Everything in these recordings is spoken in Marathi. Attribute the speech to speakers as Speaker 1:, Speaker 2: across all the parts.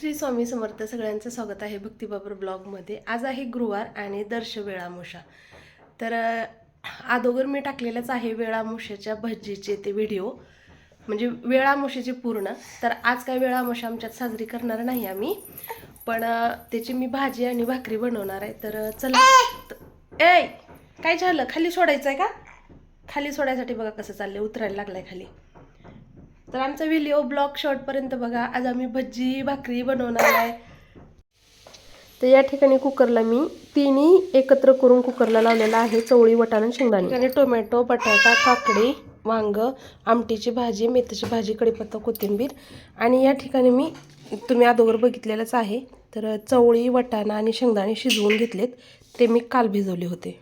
Speaker 1: श्री स्वामी समर्थ सगळ्यांचं स्वागत आहे भक्तिबाबर ब्लॉगमध्ये. आज आहे गुरुवार आणि दर्श वेळामुषा. तर अ, अगोदर मी टाकलेलंच आहे वेळामुशाच्या भजीचे ते व्हिडिओ. म्हणजे वेळामुशाचे पूर्ण. तर आज काय वेळामुशा आमच्यात साजरी करणार नाही आम्ही. पण त्याची मी भाजी आणि भाकरी बनवणार आहे. तर चला. ए! काय झालं? खाली सोडायचं आहे का? खाली सोडायसाठी बघा कसं चाललंय. उतरायला लागलाय खाली. तर आमचा व्हिडिओ ब्लॉग शॉर्टपर्यंत बघा. आज आम्ही भजी भाकरी बनवणार आहे. तर या ठिकाणी कुकरला मी तिन्ही एकत्र करून कुकरला लावलेला आहे चवळी वटाणा शेंगदाणे. आणि टोमॅटो बटाटा काकडी वांग आमटीची भाजी मेथीची भाजी कढीपत्ता कोथिंबीर आणि या ठिकाणी मी तुम्ही अगोदर बघितलेलंच आहे. तर चवळी वटाणा आणि शेंगदाणे शिजवून घेतलेत. ते मी काल भिजवले होते.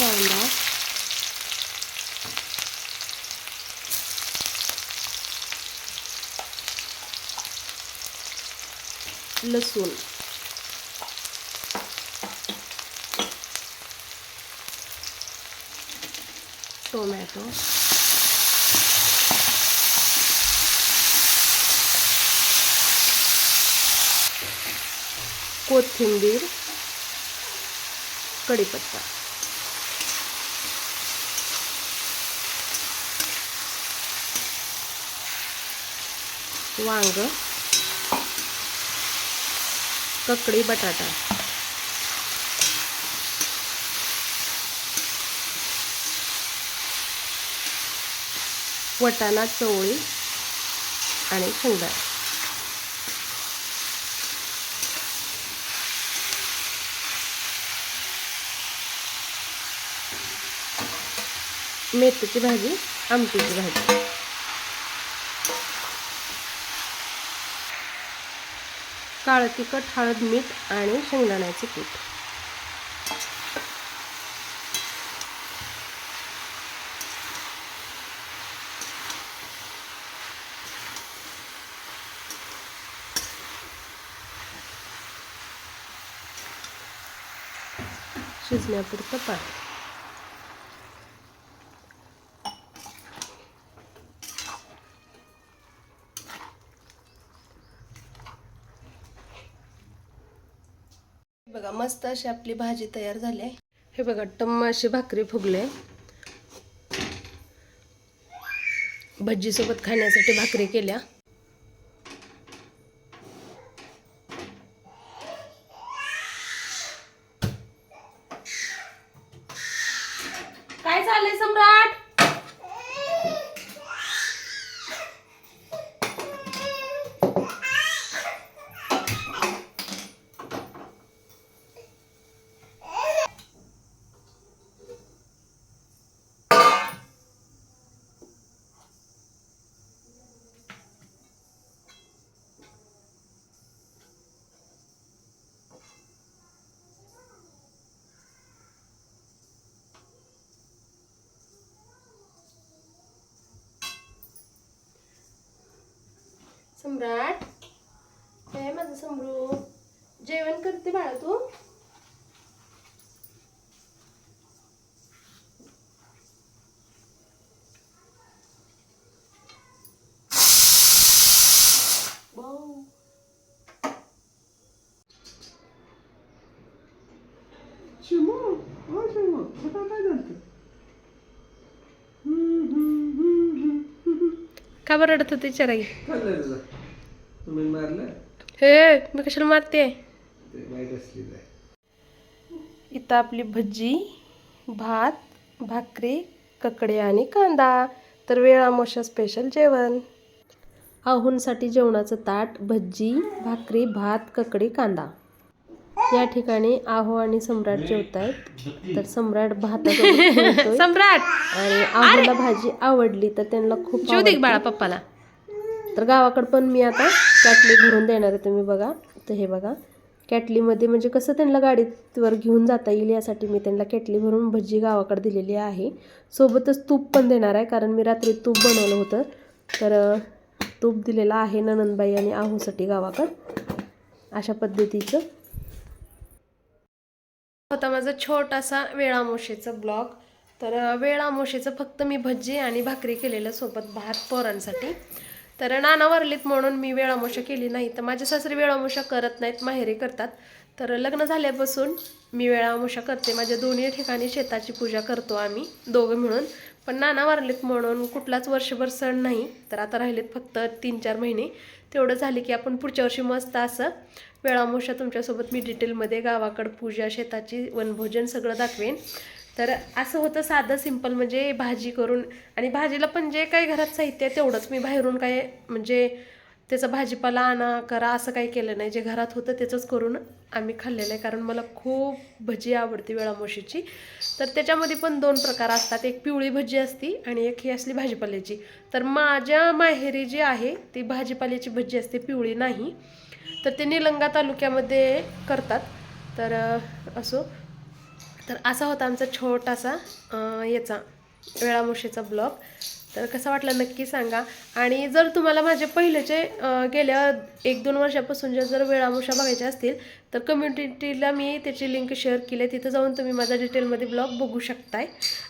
Speaker 1: कांदा लसूण टोमॅटो कोथिंबीर कढीपत्ता वांग ककडी बटाटा. वटाणा चवळी आणि शेंगदाणे. मेथीची भाजी आमटीची भाजी. काळं तिखट हळद मीठ आणि शेंगदाण्याचे पीठ शिजण्यापुरतं पाणी. बघा मस्त अशी आपली भाजी तयार झाली आहे. हे बघा टम्म अशी भाकरी फुगले भज्जीसोबत खाण्यासाठी भाकरी केल्या काय चाललंय सम्राट सम्राट. हे माझं समरू जेवण करते बाळा तू. भाऊ.
Speaker 2: हो शिमो कुठं काय झालं
Speaker 1: का बरं रडत होते चराई?
Speaker 2: तुम्ही मारलं?
Speaker 1: हे मी कशाला मारते इथं आपली भजी भात भाकरी ककडे आणि कांदा. तर वेळामोशा स्पेशल जेवण. आहुंसाठी जेवणाचं ताट भजी भाकरी भात ककडी कांदा. या ठिकाणी आहो आणि सम्राट जेवत आहेत. तर सम्राट भातासोबत सम्राट! आणि आहोला भाजी आवडली तर त्यांना खूप. बाळा पप्पाला. तर गावाकडं पण मी आता कॅटली भरून देणार आहे तुम्ही बघा. तर हे बघा कॅटलीमध्ये म्हणजे कसं त्यांना गाडीवर घेऊन जाता येईल यासाठी मी त्यांना कॅटली भरून भजी गावाकडे दिलेली आहे. सोबतच तूप पण देणार आहे कारण मी रात्री तूप बनवलं होतं. तर तूप दिलेलं आहे ननंदबाई आणि आहूसाठी गावाकडं. अशा पद्धतीचं. होता माझा छोटासा वेळामोशीचा ब्लॉग. तर वेळामोशेचं फक्त मी भज्जी आणि भाकरी केलेलं सोबत भात पोरांसाठी. तर नाना वरलीत म्हणून मी वेळामोशा केली नाही. तर माझे सासरे वेळामोशा करत नाहीत माहेरी करतात. तर लग्न झाल्यापासून मी वेळामोशा करते. माझ्या दोन्ही ठिकाणी शेताची पूजा करतो आम्ही दोघं मिळून. पण नाना वारलेत म्हणून कुठलाच वर्षभर सण नाही. तर आता राहिलेत फक्त तीन चार महिने. तेवढं झाले की आपण पुढच्या वर्षी मस्त असं वेळामोशा तुमच्यासोबत मी डिटेलमध्ये गावाकडं पूजा शेताची वनभोजन सगळं दाखवेन. तर असं होतं साधं सिंपल म्हणजे भाजी करून आणि भाजीला पण जे काही घरात साहित्य आहे तेवढंच. मी बाहेरून काय म्हणजे त्याचा भाजीपाला आणा करा असं काही केलं नाही. जे घरात होतं त्याचंच करून आम्ही खाल्लेलं आहे. कारण मला खूप भजी आवडते वेळामोशीची. तर त्याच्यामध्ये पण दोन प्रकार असतात. एक पिवळी भजी असती आणि एक ही असली भाजीपाल्याची. तर माझ्या माहेरी जी आहे ती भाजीपाल्याची भजी असते पिवळी नाही. तर ते निलंगा तालुक्यामध्ये करतात. तर असो. तर असा होता आमचा छोटासा याचा वेळामुशीचा ब्लॉग. तर कसं वाटलं नक्की सांगा. आणि जर तुम्हाला माझे पहिलेचे गेल्या एक दोन वर्षापासून जर वेळामुशा बघायच्या असतील तर कम्युनिटीला मी त्याची लिंक शेअर केली. आहे तिथं जाऊन तुम्ही माझा डिटेलमध्ये ब्लॉग बघू शकताय.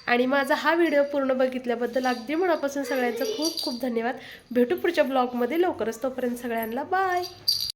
Speaker 1: आणि माझा हा व्हिडिओ पूर्ण बघितल्याबद्दल अगदी मनापासून सगळ्यांचं खूप खूप धन्यवाद. भेटू पुढच्या ब्लॉगमध्ये लवकरच. तोपर्यंत सगळ्यांना बाय